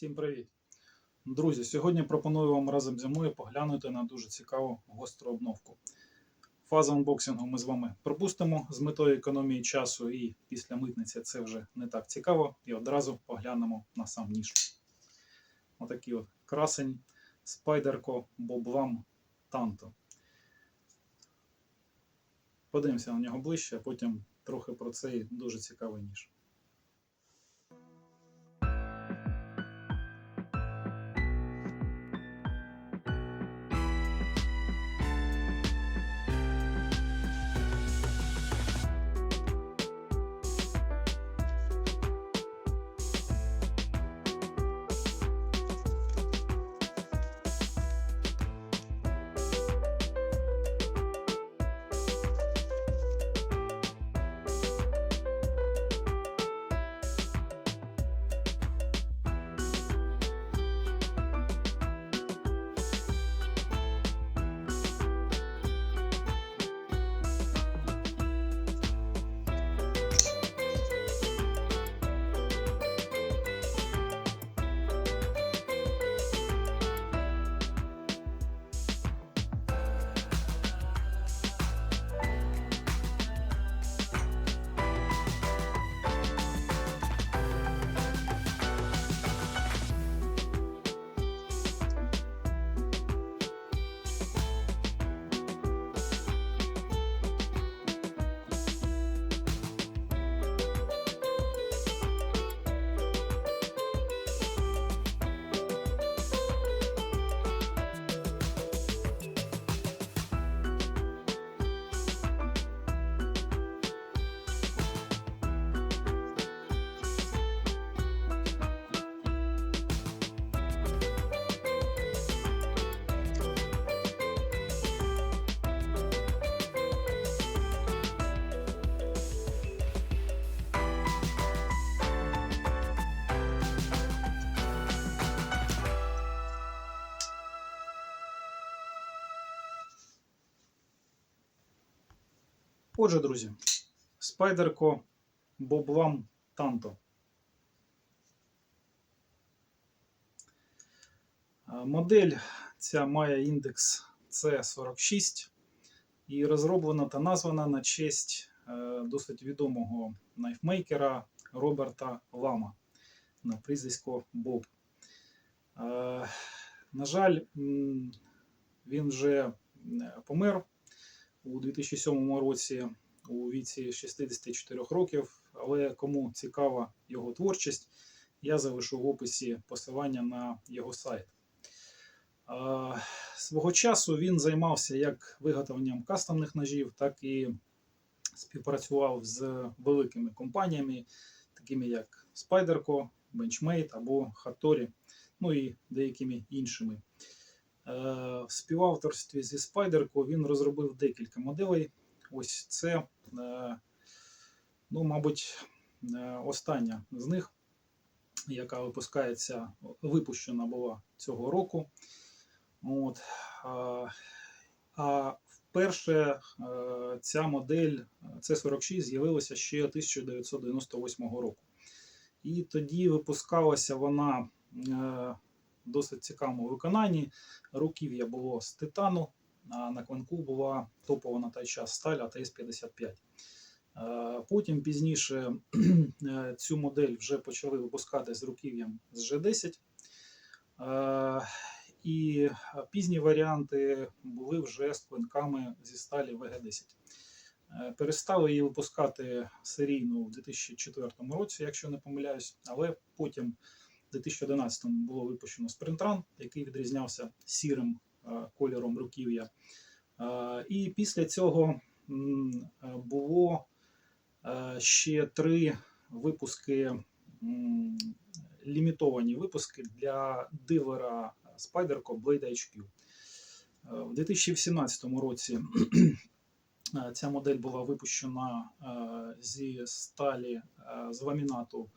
Всім привіт! Друзі, сьогодні пропоную вам разом зі мною поглянути на дуже цікаву гостру обновку. Фазу анбоксингу ми з вами пропустимо з метою економії часу, і після митниці це вже не так цікаво. І одразу поглянемо на сам ніж. Отакий от красень Спайдерко Боблам Танто. Подивимося на нього ближче, а потім трохи про цей дуже цікавий ніж. Отже, друзі, спайдерко Боблам Танто. Модель ця має індекс C46 і розроблена та названа на честь е, досить відомого найфмейкера Роберта Лама на прізвисько Боб. Е, На жаль, він вже е, помер у 2007 році у віці 64 років. Але кому цікава його творчість, я залишу в описі посилання на його сайт. Свого часу він займався як виготовленням кастомних ножів, так і співпрацював з великими компаніями, такими як Spyderco, Benchmade або Hattori, ну і деякими іншими. Е, В співавторстві зі Spyderco він розробив декілька моделей. Ось це, е, ну, мабуть, е, остання з них, яка випускається, випущена була цього року. От. А, вперше ця модель C46 з'явилася ще 1998 року. І тоді випускалася вона досить цікавому виконанні. Руків'я було з титану, а на клинку була топова на той час сталь АТС-55. Е, Потім пізніше е, цю модель вже почали випускати з руків'ям з G10. Е, І пізні варіанти були вже з клинками зі сталі ВГ-10. Е, Перестали її випускати серійно у 2004 році, якщо не помиляюсь, але потім у 2011 було випущено спринтран, який відрізнявся сірим е, кольором руків'я. Е, І після цього е, було ще три випуски, лімітовані випуски для дилера Spyderco Blade HQ. В 2017 році ця модель була випущена зі сталі з ламінату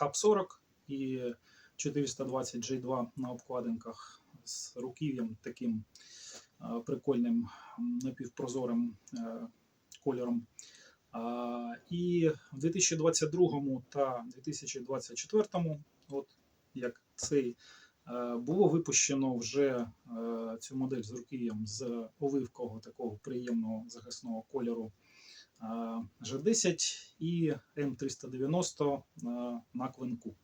Hub 40 і 420 J2 на обкладинках з руків'ям таким прикольним напівпрозорим е, кольором. І в 2022 та 2024, от як цей, е, було випущено вже е, цю модель з руків'ям з оливкового такого приємного захисного кольору G10 і М390 е, на клинку.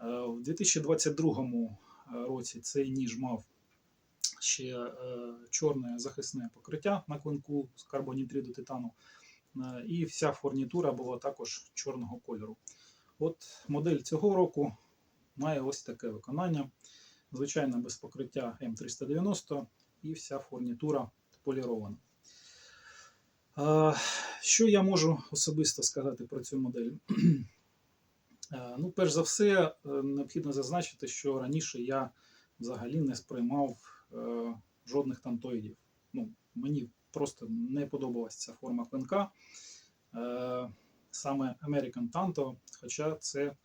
Е, В 2022 році цей ніж мав ще е, чорне захисне покриття на клинку з карбонітриду титану. Е, І вся фурнітура була також чорного кольору. От модель цього року має ось таке виконання. Звичайно, без покриття М390 і вся фурнітура полірована. Що я можу особисто сказати про цю модель? Е, Ну, перш за все, е, необхідно зазначити, що раніше я взагалі не сприймав е, жодних тантоїдів. Ну, мені просто не подобалася ця форма клинка. Саме American Tanto, хоча це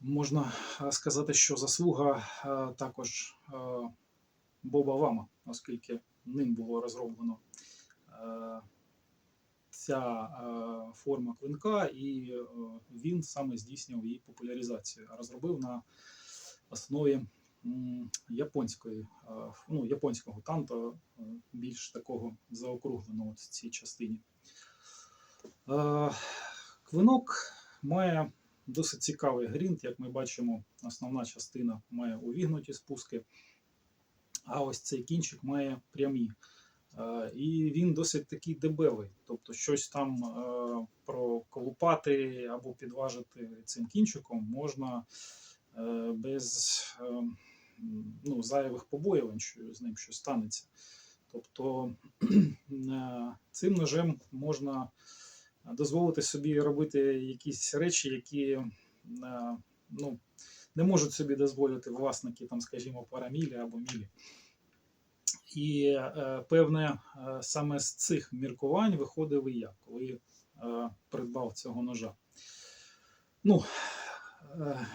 можна сказати, що заслуга також Боба Вама, оскільки ним було розроблено ця е, форма клинка, і е, він саме здійснював її популяризацію, розробив на основі японської, е, ну, японського танто, більш такого заокругленого в цій частині. Клинок має досить цікавий грінт, як ми бачимо, основна частина має увігнуті спуски, а ось цей кінчик має прямі. Е, І він досить такий дебелий. Тобто щось там е, проколупати або підважити цим кінчиком можна е, без ну, зайвих побоювань, що з ним щось станеться. Тобто цим ножем можна дозволити собі робити якісь речі, які ну, не можуть собі дозволити власники, там, скажімо, парамілі або мілі. І е, певне, е, саме з цих міркувань виходив і я, коли е, придбав цього ножа. Ну,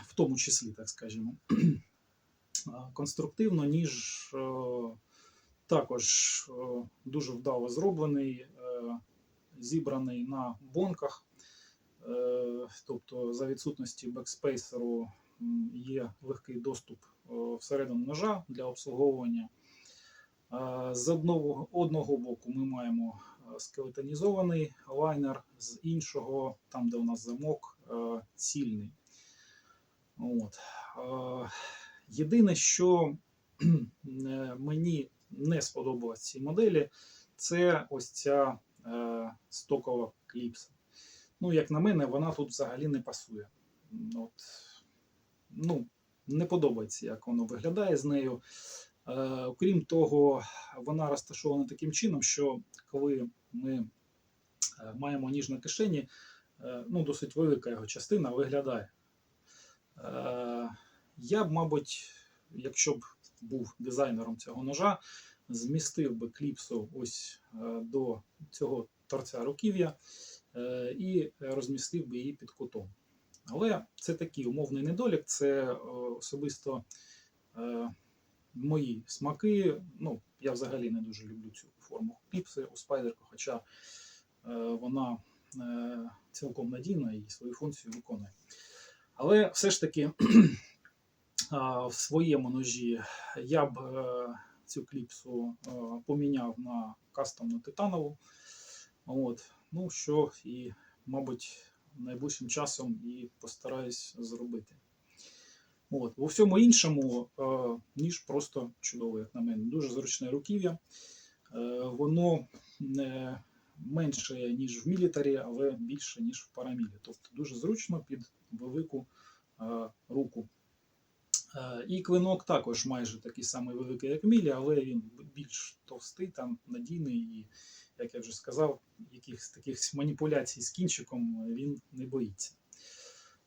в тому числі, так скажімо. Е, Конструктивно, ніж також дуже вдало зроблений, зібраний на бонках. Тобто, за відсутності бекспейсеру є легкий доступ всередину ножа для обслуговування. З одного, одного боку ми маємо е, скелетонізований лайнер, з іншого, там де у нас замок, е, цільний. От. Єдине, що е, мені не сподобалось цій моделі, це ось ця стокова кліпса. Ну, як на мене, вона тут взагалі не пасує. От, ну, не подобається, як воно виглядає з нею. Е, окрім того, вона розташована таким чином, що коли ми е, маємо ніж на кишені, е, ну, досить велика його частина виглядає. Я б, мабуть, якщо б був дизайнером цього ножа, змістив би кліпсу ось до цього торця руків'я і розмістив би її під кутом. Але це такий умовний недолік, це особисто мої смаки. Ну, я взагалі не дуже люблю цю форму кліпси у спайдерку, хоча е, вона е, цілком надійна і свою функцію виконує. Але все ж таки в своєму ножі я б е, цю кліпсу поміняв на кастомну титанову. От. Ну, що і, мабуть, найближчим часом і постараюсь зробити. От. У всьому іншому е, ніж просто чудовий, як на мене. Дуже зручне руків'я. Е, воно не менше, ніж в мілітарі, але більше, ніж в парамілі. Тобто дуже зручно під велику е, руку. Е, І клинок також майже такий самий великий, як мілі, але він більш товстий, там надійний і, як я вже сказав, якихось таких маніпуляцій з кінчиком він не боїться.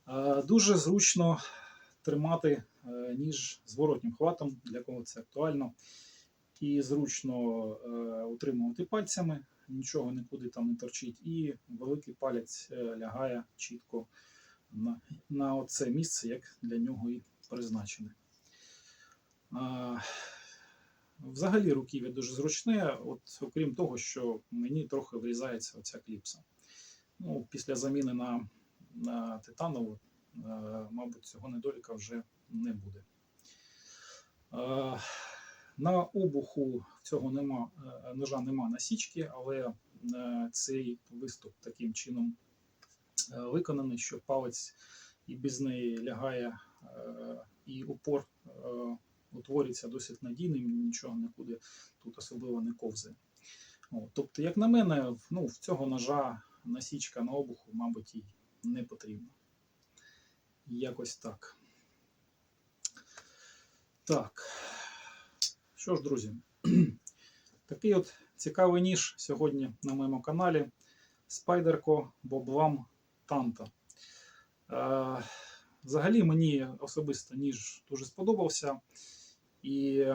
Е, Дуже зручно тримати е, ніж зворотнім хватом, для кого це актуально. І зручно е, утримувати пальцями, нічого нікуди там не торчить, і великий палець е, лягає чітко на, на це місце, як для нього і призначене. Взагалі руків'я дуже зручне, от, окрім того, що мені трохи врізається оця кліпса. Ну, після заміни на, на титанову, мабуть, цього недоліка вже не буде. Е, на обуху цього нема, е, ножа нема насічки, але е, цей виступ таким чином е, виконаний, що палець і без неї лягає, е, і упор е, утворюється досить надійним, нічого нікуди тут особливо не ковзає. Тобто, як на мене, ну, в цього ножа насічка на обуху, мабуть, і не потрібна. Якось так. Так. Що ж, друзі, такий от цікавий ніж сьогодні на моєму каналі. Spyderco Boblam Tanto. Е, взагалі мені особисто ніж дуже сподобався. І,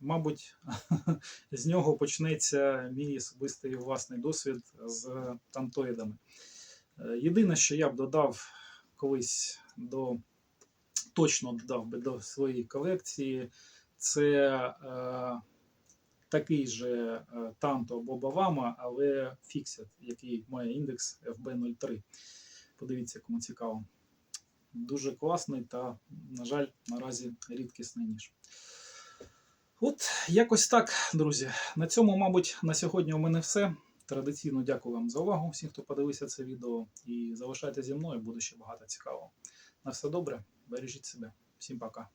мабуть, з нього почнеться мій особистий власний досвід з тантоїдами. Е, Єдине, що я б додав колись до точно додав би до своєї колекції, це е, такий же Танто Боба Вама, але Fixed, який має індекс FB03. Подивіться, кому цікаво. Дуже класний та, на жаль, наразі рідкісний ніж. От якось так, друзі. На цьому, мабуть, на сьогодні у мене все. Традиційно дякую вам за увагу, всім, хто подивився це відео. І залишайтеся зі мною, буде ще багато цікавого. На все добре, бережіть себе. Всім пока.